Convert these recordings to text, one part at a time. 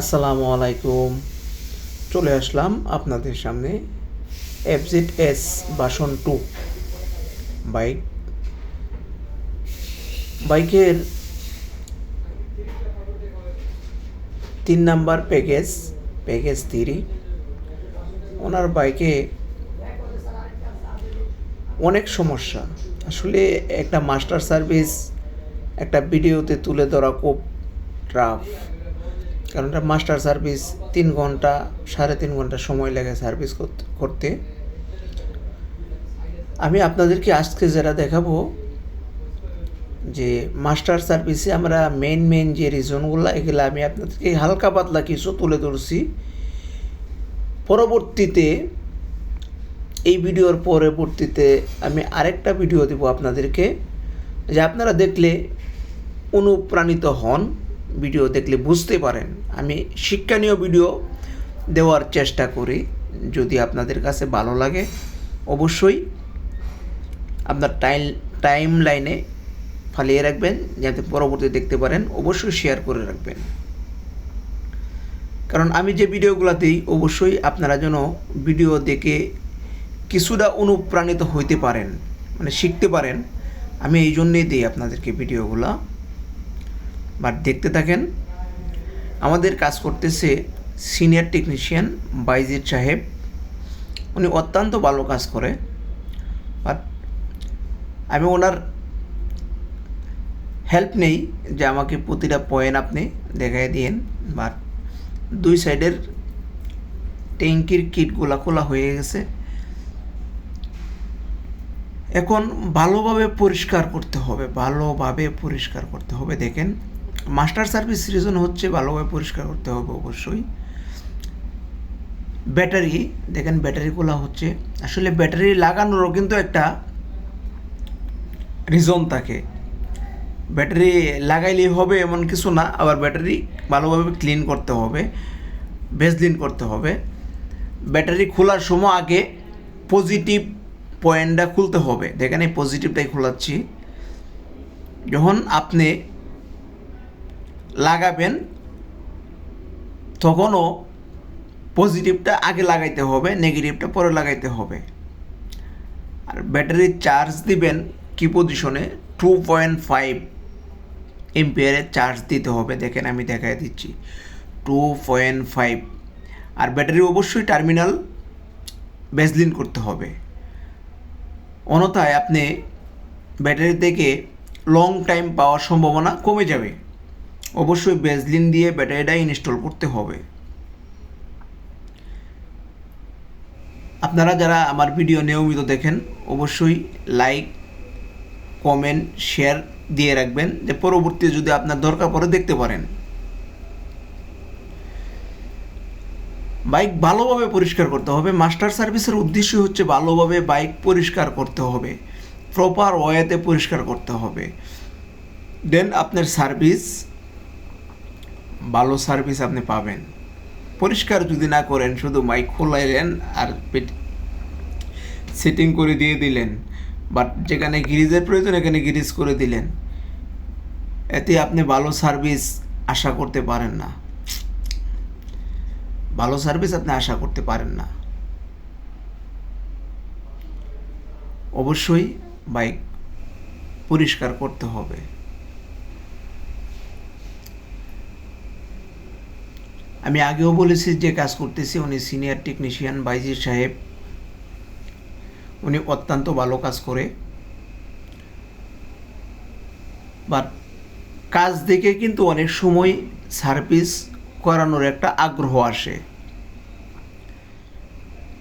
আসসালামু আলাইকুম। চলে আসলাম আপনাদের সামনে FZ S version two bike বাইকের তিন number package package three owner বাইকে অনেক সমস্যা। আসলে একটা মাস্টার সার্ভিস একটা ভিডিওতে তুলে ধরা খুব টাফ কারণ এটা মাস্টার সার্ভিস তিন ঘণ্টা, সাড়ে তিন ঘণ্টা সময় লাগে সার্ভিস করতে- আমি আপনাদেরকে আজকে যেটা দেখাবো, যে মাস্টার সার্ভিসে আমরা মেন মেন যে রিজনগুলো এগুলো আমি আপনাদেরকে হালকা পাতলা কিছু তুলে ধরছি। পরবর্তীতে, এই ভিডিওর পরবর্তীতে আমি আরেকটা ভিডিও দেব আপনাদেরকে, যে আপনারা দেখলে অনুপ্রাণিত হন। ভিডিও দেখলে বুঝতে পারেন। আমি শিক্ষণীয় ভিডিও দেওয়ার চেষ্টা করি। যদি আপনাদের কাছে ভালো লাগে, অবশ্যই আপনার টাইম টাইম লাইনে ফালিয়ে রাখবেন, যাতে পরবর্তী দেখতে পারেন, অবশ্যই শেয়ার করে রাখবেন। কারণ আমি যে ভিডিওগুলো দিই, অবশ্যই আপনারা যেন ভিডিও দেখে কিছুটা অনুপ্রাণিত হইতে পারেন মানে শিখতে পারেন। আমি এই জন্যেই দিই আপনাদেরকে ভিডিওগুলো। বাট দেখতে থাকেন, আমাদের কাজ করতেছে সিনিয়র টেকনিশিয়ান বাইজিৎ সাহেব। উনি অত্যন্ত ভালো কাজ করে, বাট আমি ওনার হেল্প নেই যে আমাকে প্রতিটা পয়েন্ট আপনি দেখাই দিয়েন, বাট দুই সাইডের ট্যাঙ্কির কিটগুলা খোলা হয়ে গেছে। এখন ভালোভাবে পরিষ্কার করতে হবে, ভালোভাবে পরিষ্কার করতে হবে, দেখেন। মাস্টার সার্ভিস রিজন হচ্ছে ভালোভাবে পরিষ্কার করতে হবে অবশ্যই। ব্যাটারি, দেখেন ব্যাটারিগুলো হচ্ছে, আসলে ব্যাটারি লাগানোরও কিন্তু একটা রিজন থাকে। ব্যাটারি লাগাইলেই হবে এমন কিছু না, আবার ব্যাটারি ভালোভাবে ক্লিন করতে হবে ভেজলিন করতে হবে। ব্যাটারি খোলার সময় আগে পজিটিভ পয়েন্টটা খুলতে হবে। দেখেন এই পজিটিভটাই খোলাচ্ছি। যখন আপনি লাগাবেন, তখনও পজিটিভটা আগে লাগাইতে হবে নেগেটিভটা পরে লাগাইতে হবে। আর ব্যাটারির চার্জ দিবেন কি পজিশনে টু পয়েন্ট ফাইভ এমপিয়ারের চার্জ দিতে হবে। দেখেন আমি দেখাই দিচ্ছি। টু পয়েন্ট ফাইভ আর ব্যাটারি অবশ্যই টার্মিনাল বেজলিন করতে হবে। অন্যথায় আপনি ব্যাটারি থেকে লং টাইম পাওয়ার সম্ভাবনা কমে যাবে। অবশ্যই বেজলিন দিয়ে ব্যাটারিটা ইনস্টল করতে হবে। আপনারা যারা আমার ভিডিও নিয়মিত দেখেন, অবশ্যই লাইক, কমেন্ট, শেয়ার দিয়ে রাখবেন, যে পরবর্তী যদি আপনার দরকার পড়ে দেখতে পারেন। বাইক ভালোভাবে পরিষ্কার করতে হবে। মাস্টার সার্ভিসের উদ্দেশ্য হচ্ছে ভালোভাবে বাইক পরিষ্কার করতে হবে। প্রপার ওয়েতে পরিষ্কার করতে হবে। দেন আপনার সার্ভিস ভালো সার্ভিস আপনি পাবেন। পরিষ্কার যদি না করেন, শুধু বাইক খোলাইলেন আর সেটিং করে দিয়ে দিলেন। বাট যেখানে গিরিজের প্রয়োজন, এখানে গিরিজ করে দিলেন। এতে আপনি ভালো সার্ভিস আশা করতে পারেন না। ভালো সার্ভিস আপনি আশা করতে পারেন না। অবশ্যই বাইক পরিষ্কার করতে হবে। আমি আগেও বলেছি যে কাজ করতেছি, উনি সিনিয়র টেকনিশিয়ান বাইজির সাহেব। উনি অত্যন্ত ভালো কাজ করে। বাট কাজ দেখে কিন্তু অনেক সময় সার্ভিস করানোর একটা আগ্রহ আসে।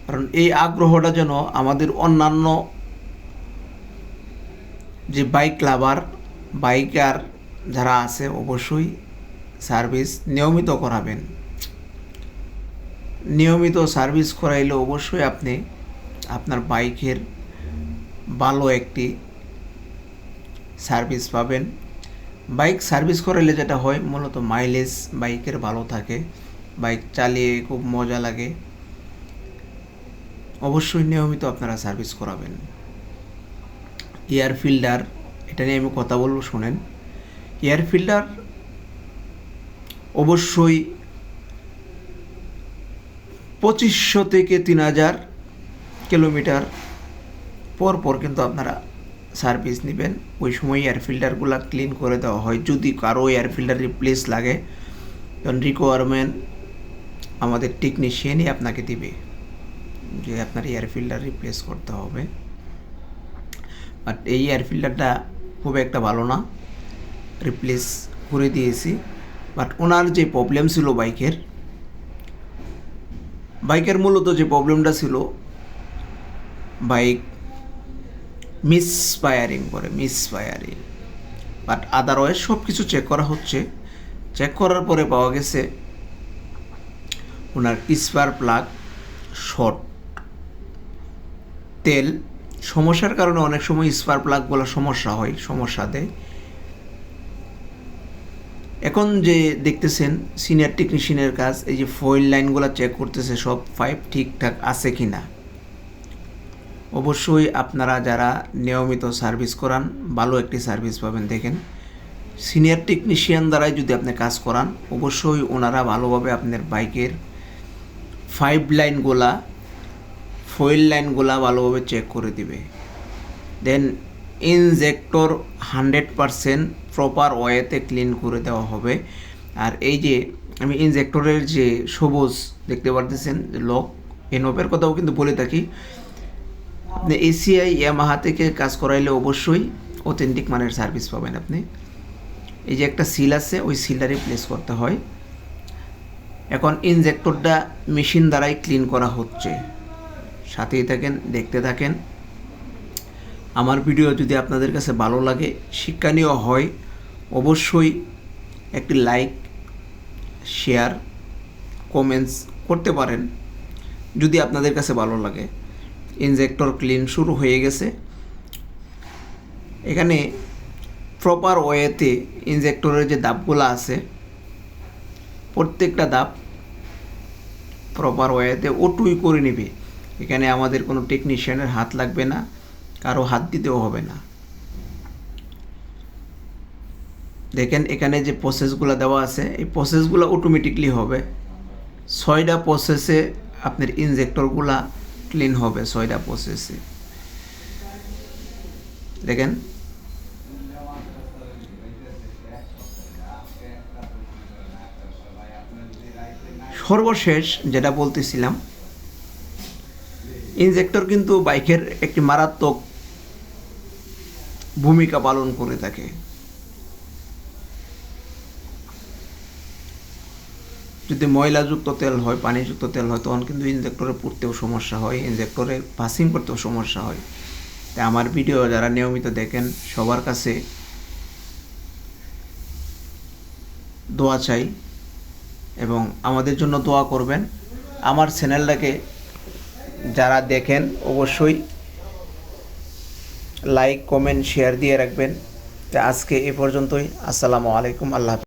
কারণ এই আগ্রহটা যেন আমাদের অন্যান্য যে বাইক লাভার বাইকার যারা আছে, অবশ্যই সার্ভিস নিয়মিত করাবেন। নিয়মিত সার্ভিস করাইলে অবশ্যই আপনি আপনার বাইকের ভালো একটি সার্ভিস পাবেন। বাইক সার্ভিস করাইলে যেটা হয়, মূলত মাইলেজ বাইকের ভালো থাকে। বাইক চালিয়ে খুব মজা লাগে। অবশ্যই নিয়মিত আপনারা সার্ভিস করাবেন। এয়ার ফিল্টার এটা নিয়ে আমি কথা বলব, শোনেন। এয়ার ফিল্টার অবশ্যই পঁচিশশো থেকে তিন হাজার কিলোমিটার পর পর কিন্তু আপনারা সার্ভিস নেবেন। ওই সময় এয়ার ফিল্টারগুলো ক্লিন করে দেওয়া হয়। যদি কারও এয়ার ফিল্টার রিপ্লেস লাগে তখন রিকোয়ারমেন্ট আমাদের টেকনিশিয়ানই আপনাকে দিবে যে আপনার এয়ার ফিল্টার রিপ্লেস করতে হবে। বাট এই এয়ার ফিল্টারটা খুব একটা ভালো না। রিপ্লেস করে দিয়েছি। বাট ওনার যে প্রবলেম ছিল বাইকের বাইকের মূলত যে প্রবলেমটা ছিল, বাইক মিস ফায়ারিং করে মিস ফায়ারিং বাট আদারওয়াইজ সব কিছু চেক করা হচ্ছে। চেক করার পরে পাওয়া গেছে ওনার স্পার প্লাগ শর্ট তেল। সমস্যার কারণে অনেক সময় স্পার প্লাগগুলো সমস্যা হয় সমস্যা দেয় এখন যে দেখতেছেন সিনিয়র টেকনিশিয়ানের কাজ, এই যে ফয়েল লাইনগুলো চেক করতেছে, সব পাইপ ঠিকঠাক আছে কি না অবশ্যই আপনারা যারা নিয়মিত সার্ভিস করান, ভালো একটি সার্ভিস পাবেন। দেখেন সিনিয়র টেকনিশিয়ান দ্বারাই যদি আপনি কাজ করান, অবশ্যই ওনারা ভালোভাবে আপনার বাইকের ফাইভ লাইনগুলা ফয়েল লাইনগুলা ভালোভাবে চেক করে দিবে। Then injector hundred percent proper ওয়েতে ক্লিন করে দেওয়া হবে। আর এই যে আমি ইনজেক্টরের যে সবুজ দেখতে পারতেছেন লক, এই কথাও কিন্তু বলে থাকি। আপনি এসিআই ইয়ামাহা থেকে কাজ করাইলে অবশ্যই অথেন্টিক মানের সার্ভিস পাবেন আপনি। এই যে একটা সিল আছে, ওই সিলটা রিপ্লেস করতে হয়। এখন ইনজেক্টরটা মেশিন দ্বারাই ক্লিন করা হচ্ছে। সাথেই থাকেন, দেখতে থাকেন। আমার ভিডিও যদি আপনাদের কাছে ভালো লাগে, শিক্ষণীয় হয়, অবশ্যই একটি লাইক, শেয়ার, কমেন্টস করতে পারেন। যদি আপনাদের কাছে ভালো লাগে, ইনজেক্টর ক্লিন শুরু হয়ে গেছে। এখানে প্রপার ওয়েতে ইনজেক্টরের যে দাবগুলো আছে, প্রত্যেকটা দাব প্রপার ওয়েতে ওটুই করে নেবে। এখানে আমাদের কোনো টেকনিশিয়ানের হাত লাগবে না। কারও হাত দিতেও হবে না। দেখেন, এখানে যে প্রসেসগুলো দেওয়া আছে, এই প্রসেসগুলো অটোমেটিকলি হবে। ছয়টা প্রসেসে আপনার ইনজেক্টরগুলা ক্লিন হবে ছয়টা প্রসেসে দেখেন। সর্বশেষ যেটা বলতেছিলাম ইনজেক্টর কিন্তু বাইকের একটি মারাত্মক ভূমিকা পালন করে থাকে। যদি ময়লাযুক্ত তেল হয়, পানিযুক্ত তেল হয়, তখন কিন্তু ইনজেক্টরে পড়তেও সমস্যা হয়, ইনজেক্টরে পাসিং করতেও সমস্যা হয়। তাই আমার ভিডিও যারা নিয়মিত দেখেন, সবার কাছে দোয়া চাই এবং আমাদের জন্য দোয়া করবেন। আমার চ্যানেলটাকে যারা দেখেন, অবশ্যই লাইক কমেন্ট শেয়ার দিয়ে রাখবেন তা আজকে এ পর্যন্তই আসসালামু আলাইকুম আল্লাহ।